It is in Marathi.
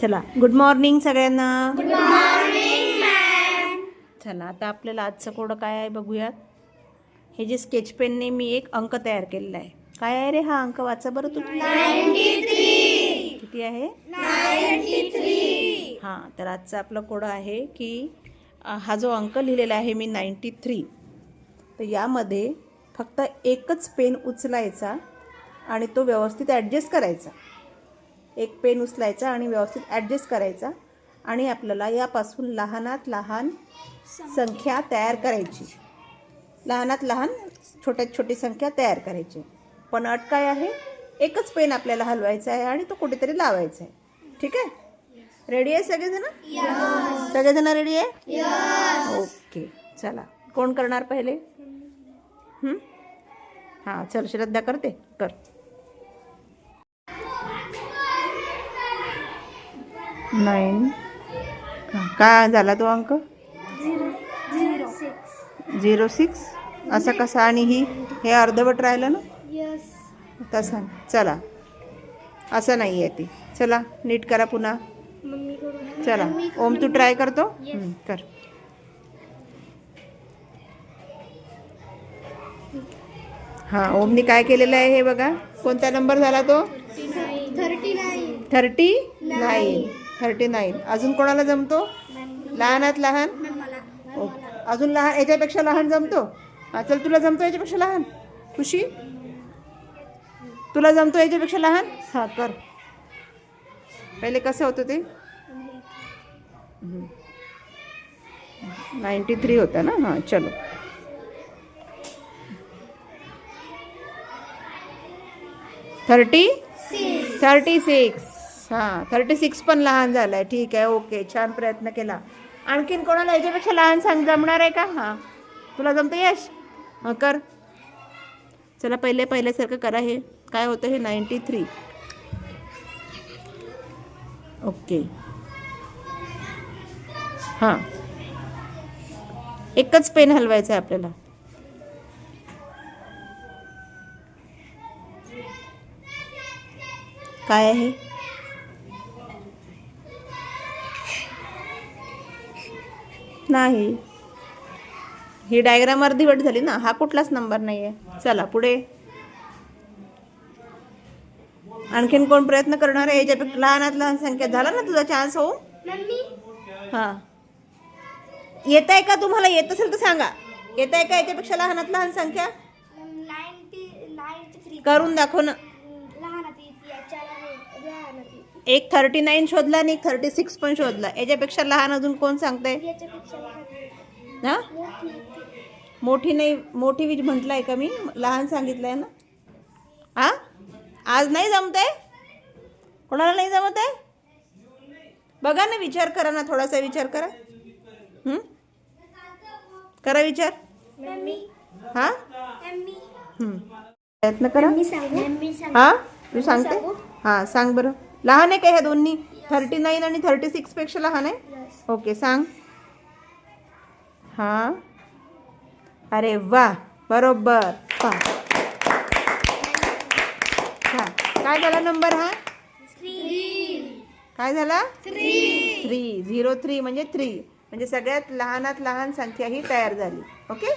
चला गुड मॉर्निंग सगळ्यांना. चला आता आपल्याला आजचं कोडं काय आहे बघूयात. हे जे स्केच पेनने मी एक अंक तयार केलेला आहे. काय आहे रे हा अंक? वाचा बरं तू. किती आहे? हां तर आजचं आपलं कोडं आहे की हा जो अंक लिहिलेला आहे मी नाईंटी थ्री तर यामध्ये फक्त एकच पेन उचलायचा आणि तो व्यवस्थित ॲडजस्ट करायचा. एक पेन उचलायचा आणि व्यवस्थित ॲडजस्ट करायचा आणि आपल्याला यापासून लहानात लहान संख्या तयार करायची. लहानात लहान छोट्यात छोटी संख्या तयार करायची. पण अट काय आहे? एकच पेन आपल्याला हलवायचा आहे आणि तो कुठेतरी लावायचा आहे. ठीक आहे? रेडी आहे सगळेजण? सगळेजण रेडी आहे? ओके चला. कोण करणार पहिले? हं? हां चल श्रद्धा करते. कर. नाईन काय झाला तो अंक? Zero six. असा कसा? आणि ही हे अर्धवट राहिलं ना? तसा. चला. असं नाही आहे ती. चला नीट करा पुन्हा. चला. ओम तू ट्राय करतो? कर. हां ओमनी काय केलेलं आहे हे बघा? कोणता नंबर झाला तो? Thirty nine. Thirty nine. Thirty nine. अजून कोणाला जमतो? लहानात लहान? ओके अजून लहान याच्यापेक्षा लहान जमतो? हा चल तुला जमतो याच्यापेक्षा लहान? खुशी? तुला जमतो याच्यापेक्षा लहान? हां कर. पहिले कसं होतं ते? नाईंटी थ्री होता ना? हां चलो. थर्टी? Thirty six. हां थर्टी सिक्स पण लहान झालं आहे ठीक आहे ओके छान प्रयत्न केला. आणखीन कोणाला याच्यापेक्षा लहान सांग जमणार आहे का? हां. तुला जमतं यश? हां कर. चला पहिले पहिल्यासारखं करा हे. काय होतं हे? Ninety three okay. हां. एकच पेन हलवायचं आहे आपल्याला. काय आहे? नाही. ही डायग्राम अर्धीवट झाली ना हा कुठलाच नंबर नाही आहे चला पुढे. आणखीन कोण प्रयत्न करणार आहे? याच्यापेक्षा लहानात लहान संख्या. झाला ना तुझा चान्स हो? हां. येत आहे का तुम्हाला? येत असेल तर सांगा. येत आहे का याच्यापेक्षा लहानात लहान संख्या? करून दाखव ना. एक थर्टी नाईन शोधला आणि एक थर्टी सिक्स पण शोधला. याच्यापेक्षा लहान अजून कोण सांगताय? ना मोठी नाही मोठी वीज म्हटलंय का मी? लहान सांगितलंय ना. हा? आज नाही जमत आहे कोणाला नाही जमत आहे बघा ना विचार करा ना थोडासा विचार करा. हं? करा विचार. हा? हं. प्रयत्न करा. हा? तू सांगते? हा सांग बरं. लहान आहे का ह्या दोन्ही? थर्टी नाईन आणि थर्टी सिक्सपेक्षा लहान आहे? ओके सांग. हा. अरे वा बरोबर. हा काय झाला नंबर हा? काय झाला? थ्री झिरो थ्री म्हणजे थ्री म्हणजे सगळ्यात लहानात लहान संख्या ही तयार झाली. ओके?